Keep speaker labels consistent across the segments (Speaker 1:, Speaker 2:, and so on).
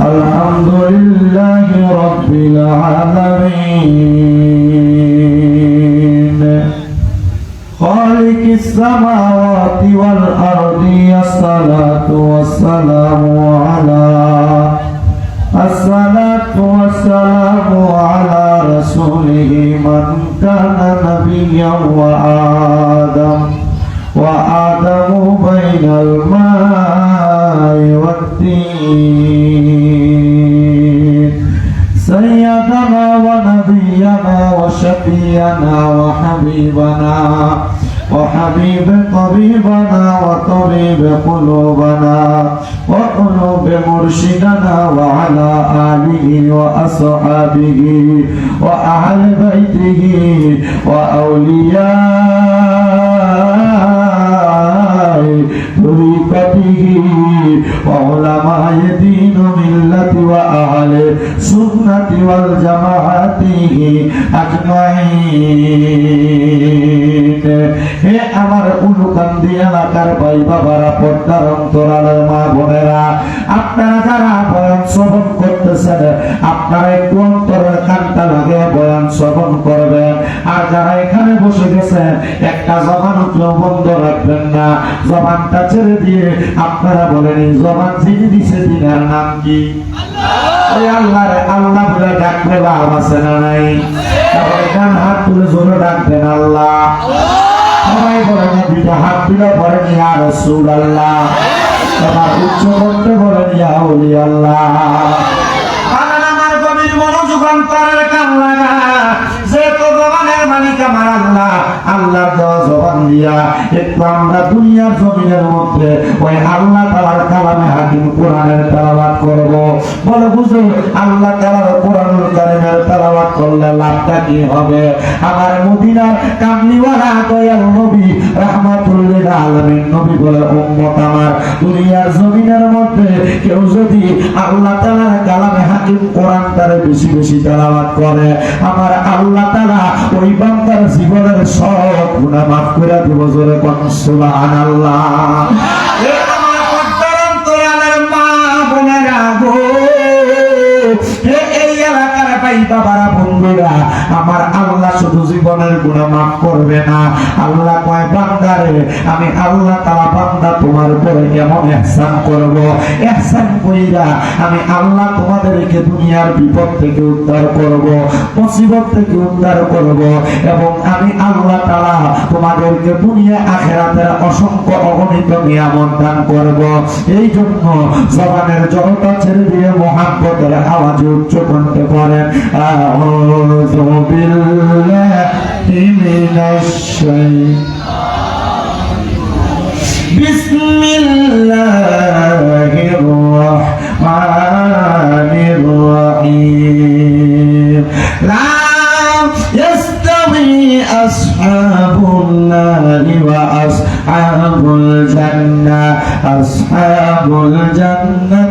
Speaker 1: الحمد لله رب العالمين. خالق السماوات والأرض الصلاة والسلام على الصلاة والسلام على رسوله من كان نبيا وآدم وشفينا وحبيبنا وحبيب طبيبنا وطبيب قلوبنا وقلوب مرشدنا وعلى آله وأصحابه وأهل بيته دين ملة وأهل সুন্নতি ওয়াল জামাতি আজমাইন হে আমার উলুকান্দি এলাকার ভাই বাবারা, পর্দার অন্তরালের মা বোনেরা, আপনারা যারা বয়ান শ্রবণ করতেছেন, আপনারা একটু অন্তরের কানটা লাগিয়ে বয়ান শ্রবণ করবেন। আর যারা এখানে বসে গেছেন, একটা জবান উঠলেও বন্ধ রাখবেন না। জবানটা ছেড়ে দিয়ে আপনারা বলেন জবান যিনি দিছে তিনার নাম কি? আল্লাহ! ওই আল্লাহ রে আল্লাহ বলে ডাকলে লাভ আছে না নাই? তারপরে ডান হাত তুলে জোরে ডাকবেন আল্লাহ। সবাই বলেন দুইটা হাত দিলে পরে ইয়া রসুল এবার উচ্চ করতে বলেন ইয়া ওলি আল্লাহ মনোযোগ অন্তরের কান লাগা যে তো আল্লাহ আল্লাহ দেওয়া জবান দিয়া, একটু আমরা দুনিয়ার জমিনের মধ্যে ওই আল্লাহ তালার কালামে হাকিম কোরআনের তেলাবাদ করব। বলে বুঝো আল্লাহ তালার কোরআনুল তেলাবাদ করলে লাভটা কি হবে? আমার মদিনার দয়াল নবী রাহমাতুল্লিল আলামিন নবী বলে উম্মত আমার। দুনিয়ার জমিনের মধ্যে কেউ যদি আল্লাহ তাআলার কালামে হাকিম কোরআন তারে বেশি বেশি তেলাওয়াত করে, আমার আল্লাহ তাআলা ওই বান্দার জীবনের সব গুনাহ মাফ করে দিব জোরে কনসুলা আনাল্লাহ মা আমার আল্লাহ শুধু জীবনের গুণা মাফ করবে না। আল্লাহ কয় আমি আল্লাহ বান্দা তোমার উপরে এহসান এহসান কইরা আমি আল্লাহ তোমাদেরকে দুনিয়ার বিপদ থেকে উদ্ধার করব, মুসিবত থেকে উদ্ধার করব, এবং আমি আল্লাহ তালা তোমাদেরকে দুনিয়া আখেরাতের অসংখ্য অগণিত নিয়ামত দান করব। এই জন্য জবানের জড়তা ছেড়ে দিয়ে আওয়াজে উচ্চ করতে পড়েন। أعوذ بالله من الشيطان بسم الله الرحمن الرحيم. لا يستوي أصحاب النار وأصحاب الجنة. أصحاب الجنة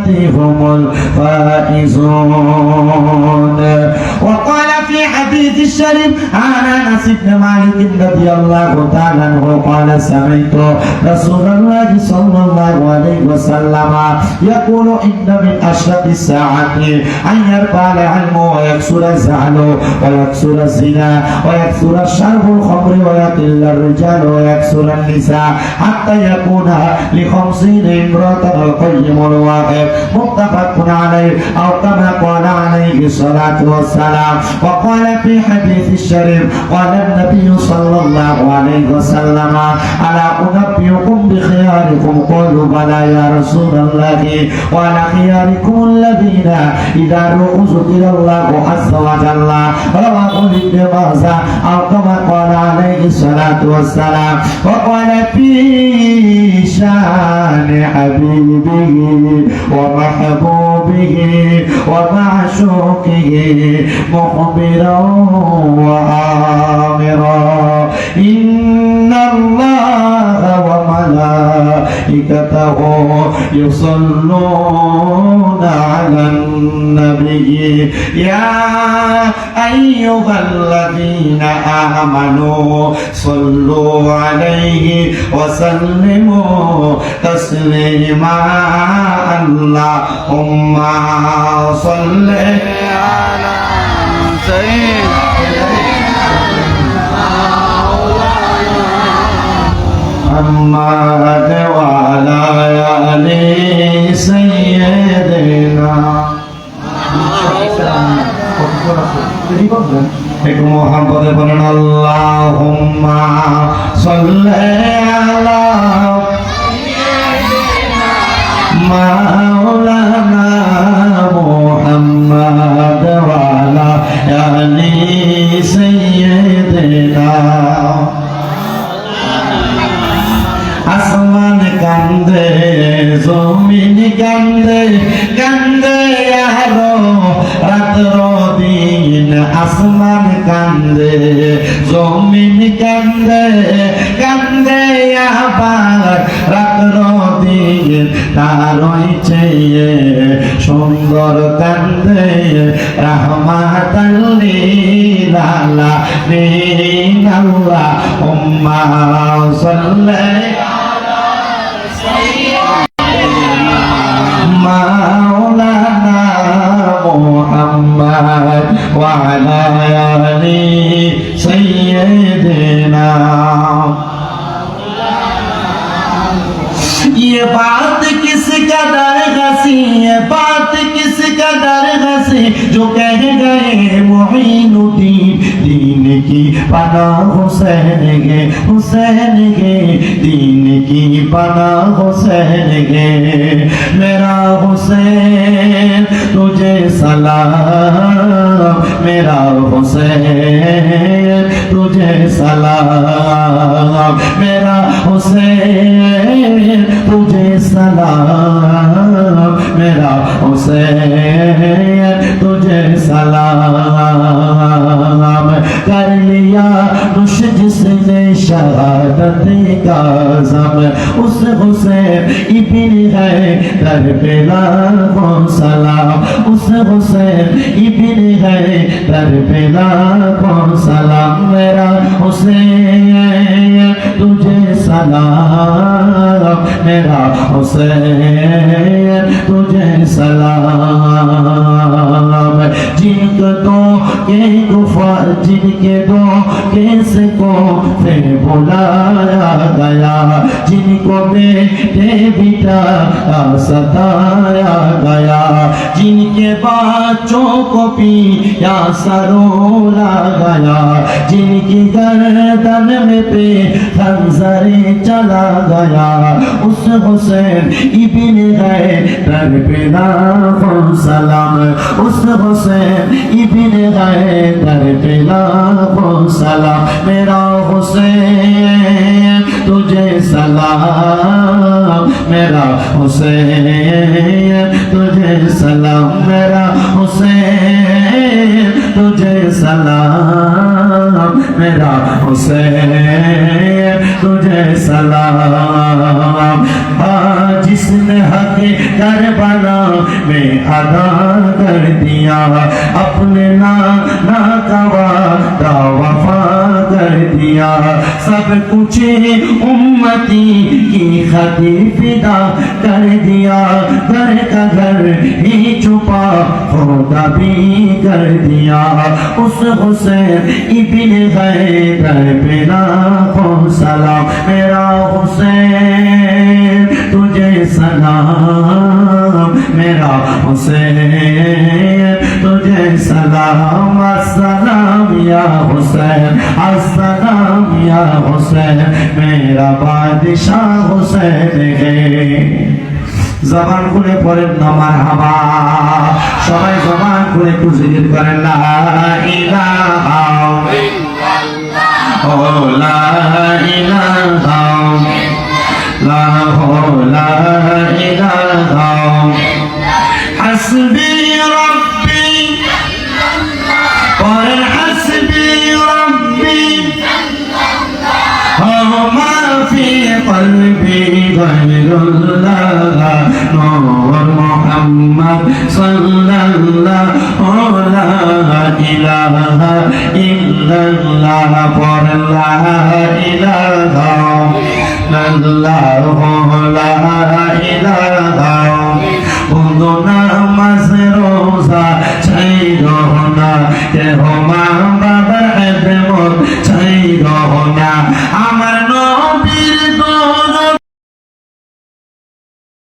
Speaker 1: هم الفائزون وقال في حديث الشريف عن انس بن مالك رضي الله تعالى عنه قال سمعت رسول الله صلى الله عليه وسلم يقول ان من اشرف الساعه ان يرفع العلم ويكسر الزعل ويكسر الزنا ويكسر الشرب الخمر ويقل الرجال ويكسر النساء حتى يكون لخمسين امرأة القيم الواقف متفق عليه او كما قال عليه الصلاة والسلام وقال في حديث الشريف قال النبي صلى الله عليه وسلم ألا أنبئكم بخياركم؟ قالوا بلى يا رسول الله. وعلى خياركم الذين إذا رؤوا ذكر الله عز وجل. رواه ابن ماجه أو كما قال عليه الصلاة والسلام وقال في شأن حبيبه ومحبوبه ومعشوقه مخبرا وآمرا إن الله وملائكته يصلون على النبي পরে
Speaker 2: গিয়ে, ইয়া
Speaker 1: আইয়ুহাল্লাযীনা আমানু, সাল্লু আলাইহি ওয়া সাল্লিমু তাসলিমা আল্লাহুম্মা সাল্লি আলা সাইয়্যিদিনা মাওলানা আম্মা মাওলানা মুহাম্মদ ওয়া আলা সাইয়্যিদিনা। আসমান কান্দে, জমিন কান্দে কান্দে আরও রাত্র দিন। আসমান কান্দে, জমিন কান্দে কান্দে আবার রাত্র দিন। তারই চেয়ে সুন্দর কান্দে রহমাতাল্লিল আলামিন আল্লাহ উম্মা সাল্লাল্লাহু مولانا محمد وعلى آل سيدنا یہ بات کس کا در ہنسی یہ بات کس کا در ہنسی جو کہہ گئے معین الدین، دین کی پناہ حسین گے حسین گے دین کی پناہ حسین گے میرا حسین، تجھے سلام۔ میرا حسین، تجھے سلام۔ میرا حسین سلام، میرا حسین، تجھے سلام کر لیا۔ نش جس نے شہادت کا زم اس حسین ابن ہے در بلا کون سلام۔ اس حسین ابن ہے در بلا کون سلام، میرا حسین۔ सलाम मेरा हुसैन तुझे सलाम جن کو دو کے گفا جن کے دو کیس کو پھر بلایا گیا، جن کو بیٹے بیٹا ستایا گیا۔ جن کے بچوں کو پیا سرولا گیا، جن کی گردن میں پہ تھنزرے چلا گیا۔ اس حسین ابن غیر लाखों सलाम उस हुसैन इबिन गए दर पे लाखों सलाम मेरा हुसैन तुझे सलाम मेरा हुसैन तुझे सलाम मेरा हुसैन तुझे सलाम मेरा हुसैन तुझे सलाम جس نے حق کربلا میں ادا کر دیا، اپنے نانا کا وعدہ وفا کر دیا۔ سب کچھ امتی کی خطی فدا کر دیا، گھر کا گھر ہی چھپا، خدا بھی کر دیا۔ اس حسین ابن غیر بنا کو سلام، میرا حسین۔ सलाम मेरा हुसैन तुझे सलाम अस्सलाम या हुसैन अस्सलाम या हुसैन मेरा बादशाह हुसैन है জবান খুলে পড়েন না মারহাবা সবাই জবান খুলে একটু জিকির করেন লা ইলাহা ও লা ইলাহা ইলাহা ইল্লাল্লাহ পর লা ইলাহা illallah la ilaha বন্ধনা মাঝে রোজা চাই রহনা কে